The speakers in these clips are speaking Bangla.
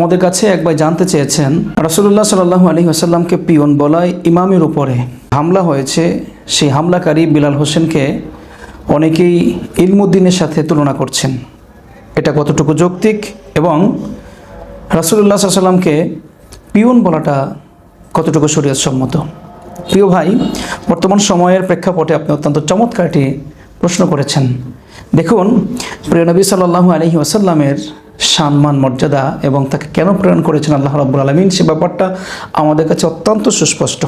আমাদের কাছে একবার জানতে চেয়েছেন রাসুল্লাহ সাল্লাহ আলী আসাল্লামকে পিয়ন বলায় ইমামের উপরে হামলা হয়েছে। সেই হামলাকারী বিলাল হোসেনকে অনেকেই ইলমুদ্দিনের সাথে তুলনা করছেন। এটা কতটুকু যৌক্তিক এবং রাসুল্লাহ সাল্লামকে পিয়ন বলাটা কতটুকু শরীয়তসম্মত? প্রিয় ভাই, বর্তমান সময়ের প্রেক্ষাপটে আপনি অত্যন্ত চমৎকার একটি প্রশ্ন করেছেন। দেখুন, প্রিয় নবী সাল্লাহু আলহি আসাল্লামের সম্মান, মর্যাদা এবং তাকে কেন প্রেরণ করেছেন আল্লাহ রাব্বুল আলমিন, সে ব্যাপারটা আমাদের কাছে অত্যন্ত সুস্পষ্ট।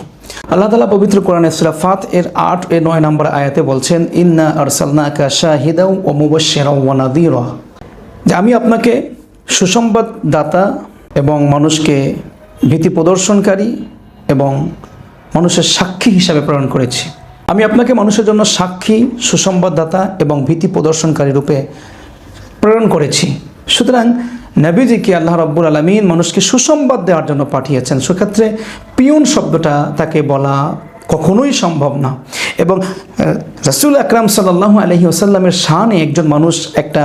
আল্লাহ তালা পবিত্র কোরআনে সুরা ফাত এর আট এ নয় নম্বর আয়াতে বলছেন, ইন্না আরসালনাকা শাহিদাও ও মুবাশশিরা ওয়া নাযীরা। যে আমি আপনাকে সুসংবাদ দাতা এবং মানুষকে ভীতি প্রদর্শনকারী এবং মানুষের সাক্ষী হিসাবে প্রেরণ করেছি। আমি আপনাকে মানুষের জন্য সাক্ষী, সুসংবাদদাতা এবং ভীতি প্রদর্শনকারী রূপে প্রেরণ করেছি। সুতরাং নবীজিকে আল্লাহ রব্বুল আলমিন মানুষকে সুসংবাদ দেওয়ার জন্য পাঠিয়েছেন। সেক্ষেত্রে পিউন শব্দটা তাকে বলা কখনোই সম্ভব না। এবং রাসুল আকরাম সাল্লাহ আলহি ওসাল্লামের শানে একজন মানুষ একটা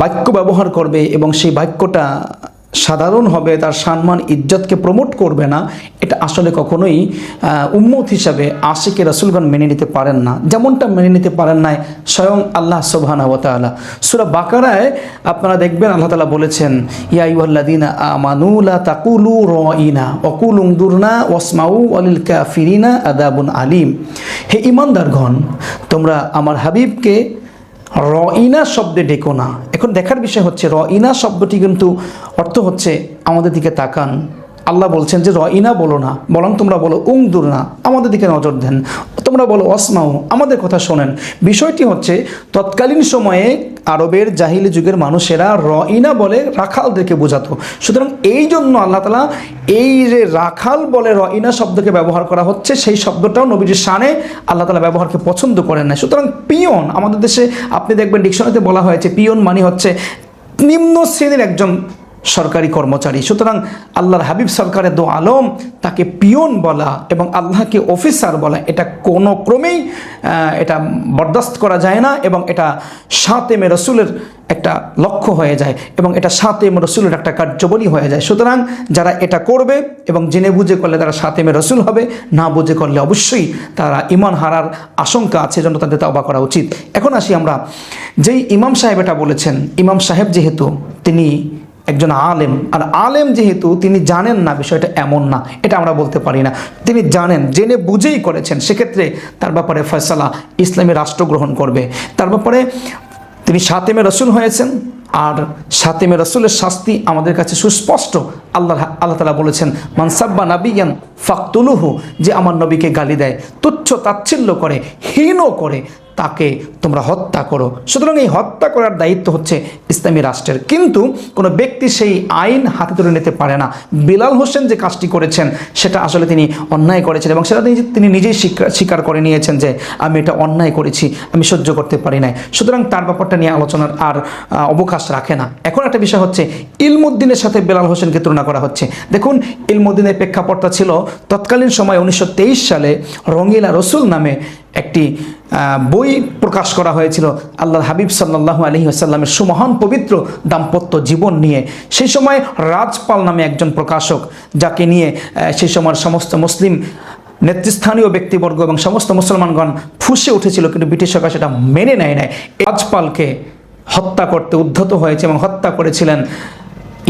বাক্য ব্যবহার করবে এবং সেই বাক্যটা সাধারণ হবে, তার সম্মান, ইজ্জতকে প্রমোট করবে না, এটা আসলে কখনোই উম্মত হিসাবে আশিকে রসুলগণ মেনে নিতে পারেন না। যেমনটা মেনে নিতে পারেন নাই, স্বয়ং আল্লাহ সোবহানা ওতালা সুরা বাকারায় আপনারা দেখবেন, আল্লাহ তালা বলেছেন ইয়াইউল্লাদিনা আমানুলা তাকুলু রইনা অকুল উংদুরনা ওসমাউ আলিল কাফিরিনা আদাবুন আলিম। হে ইমানদারগণ তোমরা আমার হাবিবকে রইনা শব্দে ডেকো না। এখন দেখার বিষয় হচ্ছে র ইনা শব্দটি কিন্তু অর্থ হচ্ছে আমাদের দিকে তাকান। আল্লাহ বলছেন যে র ইনা বলো না, বরং তোমরা বলো, উংদুর না, আমাদের দিকে নজর দেন। তোমরা বলো অসমাও আমাদের কথা শোনেন। বিষয়টি হচ্ছে, তৎকালীন সময়ে আরবের জাহিলি যুগের মানুষেরা রইনা বলে রাখালদেরকে বোঝাতো। সুতরাং এই জন্য আল্লাহ তালা এই যে রাখাল বলে রইনা শব্দকে ব্যবহার করা হচ্ছে, সেই শব্দটাও নবীজির সানে আল্লাহ তালা ব্যবহারকে পছন্দ করেন না সুতরাং পিয়ন, আমাদের দেশে আপনি দেখবেন ডিকশনারিতে বলা হয়েছে, পিয়ন মানে হচ্ছে নিম্ন শ্রেণির একজন সরকারি কর্মচারী। সুতরাং আল্লাহর হাবিব সরকারের দো আলম, তাকে পিয়ন বলা এবং আল্লাহকে অফিসার বলা, এটা কোনো ক্রমেই এটা বরদাস্ত করা যায় না এবং এটা সাতেমে রসুলের একটা লক্ষ্য হয়ে যায় এবং এটা সাতেম রসুলের একটা কার্যবলী হয়ে যায়। সুতরাং যারা এটা করবে এবং জেনে বুঝে করলে তারা সাতেমে রসুল হবে, না বুঝে করলে অবশ্যই তারা ইমান হারার আশঙ্কা আছে জন্য তাদের তাওবা করা উচিত। এখন আসি আমরা, যেই ইমাম সাহেব এটা বলেছেন, ইমাম সাহেব যেহেতু তিনি একজন আলেম। আর আলেম যেহেতু, তিনি জানেন না বিষয়টা এমন না, এটা আমরা বলতে পারি না। তিনি জানেন, জেনে বুঝেই করেছেন, সেক্ষেত্রে তার ব্যাপারে ফয়সালা ইসলামী রাষ্ট্র গ্রহণ করবে। তার ব্যাপারে তিনি সাতেমে রসুল হয়েছেন, আর সাতেমে রসুলের শাস্তি আমাদের কাছে সুস্পষ্ট। আল্লাহ আল্লাহ তালা বলেছেন মানসাব্বা নাবিয়ান ফাকতুলুহু যে আমার নবীকে গালি দেয়, তুচ্ছ তাচ্ছিল্য করে হীন করে তাকে তোমরা হত্যা করো। সুতরাং এই হত্যা করার দায়িত্ব হচ্ছে ইসলামী রাষ্ট্রের। কিন্তু কোনো ব্যক্তি সেই আইন হাতে তুলে নিতে পারে না। বিলাল হোসেন যে কাজটি করেছেন, সেটা আসলে তিনি অন্যায় করেছেন এবং সেটা তিনি নিজেই স্বীকার করে নিয়েছেন যে, আমি এটা অন্যায় করেছি, আমি সহ্য করতে পারি নাই। সুতরাং তার ব্যাপারটা নিয়ে আলোচনার আর অবকাশ রাখে না। এখন একটা বিষয় হচ্ছে, ইলমুদ্দিনের সাথে বেলাল হোসেনকে তুলনা করা হচ্ছে। দেখুন, ইলমুদ্দিনের প্রেক্ষাপটটা ছিল, তৎকালীন সময় উনিশশো তেইশ সালে রঙিলা রসুল নামে একটি বই প্রকাশ করা হয়েছিল আল্লাহ হাবিব সাল্লাহু আলহি আসাল্লামের সুমহান পবিত্র দাম্পত্য জীবন নিয়ে। সেই সময় রাজপাল নামে একজন প্রকাশক, যাকে নিয়ে সেই সময়ের সমস্ত মুসলিম নেতৃস্থানীয় ব্যক্তিবর্গ এবং সমস্ত মুসলমানগণ ফুসে উঠেছিল, কিন্তু ব্রিটিশ সরকার সেটা মেনে নেয় নাই। রাজপালকে হত্যা করতে উদ্ধত হয়েছে এবং হত্যা করেছিলেন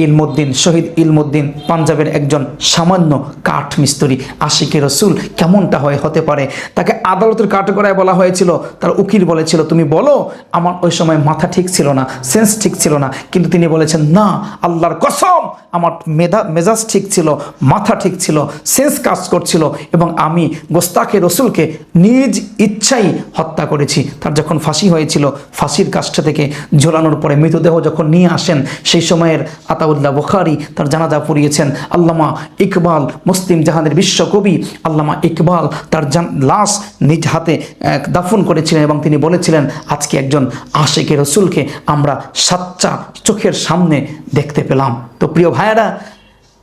ইলমুদ্দিন, শহীদ ইলমুদ্দিন, পাঞ্জাবের একজন সামান্য কাঠ মিস্ত্রি আশিকে রসুল। কেমনটা হয় হতে পারে? তাকে আদালতের কাঠগড়ায় বলা হয়েছিল, তার উকিল বলেছিল, তুমি বলো, আমার ওই সময় মাথা ঠিক ছিল না সেন্স ঠিক ছিল না। কিন্তু তিনি বলেছেন, না, আল্লাহর কসম, আমার মেধা, মেজাজ ঠিক ছিল, মাথা ঠিক ছিল সেন্স কাজ করছিল এবং আমি গোস্তাকে রসুলকে নিজ ইচ্ছাই হত্যা করেছি। তার যখন ফাঁসি হয়েছিল, ফাঁসির কাজটা থেকে ঝোলানোর পরে মৃতদেহ যখন নিয়ে আসেন, সেই সময়ের আতাউল্লাহ বুখারি তার জানাজা পড়িয়েছেন, আল্লামা ইকবাল, মুসলিম জাহানের বিশ্বকবি, আল্লামা ইকবাল, তার লাশ নিজ হাতে দাফন করেছিলেন এবং তিনি বলেছিলেন, আজকে একজন আশেকে রসুলকে আমরা সাচ্চা চোখের সামনে দেখতে পেলাম। তো প্রিয় ভাইয়েরা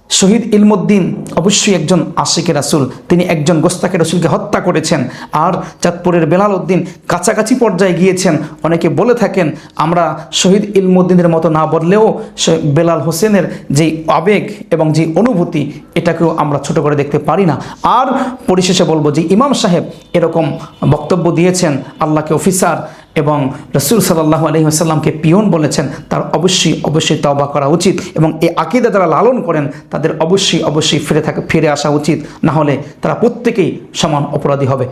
শহীদ ইলমুদ্দিন অবশ্যই একজন আশিকে রাসুল। তিনি একজন গোস্তাকে রসুলকে হত্যা করেছেন। আর চাঁদপুরের বেলাল উদ্দিন কাছাকাছি পর্যায়ে গিয়েছেন। অনেকে বলে থাকেন, আমরা শহীদ ইলমুদ্দিনের মতো না বললেও বেলাল হোসেনের যেই আবেগ এবং যে অনুভূতি, এটাকেও আমরা ছোট করে দেখতে পারি না। আর পরিশেষে বলব যে ইমাম সাহেব এরকম বক্তব্য দিয়েছেন, আল্লাহকে অফিসার এবং রসুল সাল্লাহ আলহিহাসাল্লামকে পিয়ন বলেছেন, তার অবশ্যই অবশ্যই তবা করা উচিত এবং এই আকিদা যারা লালন করেন, তাদের অবশ্যই অবশ্যই ফিরে থাকা, ফিরে আসা উচিত। না হলে তারা প্রত্যেকেই সমান অপরাধী হবে।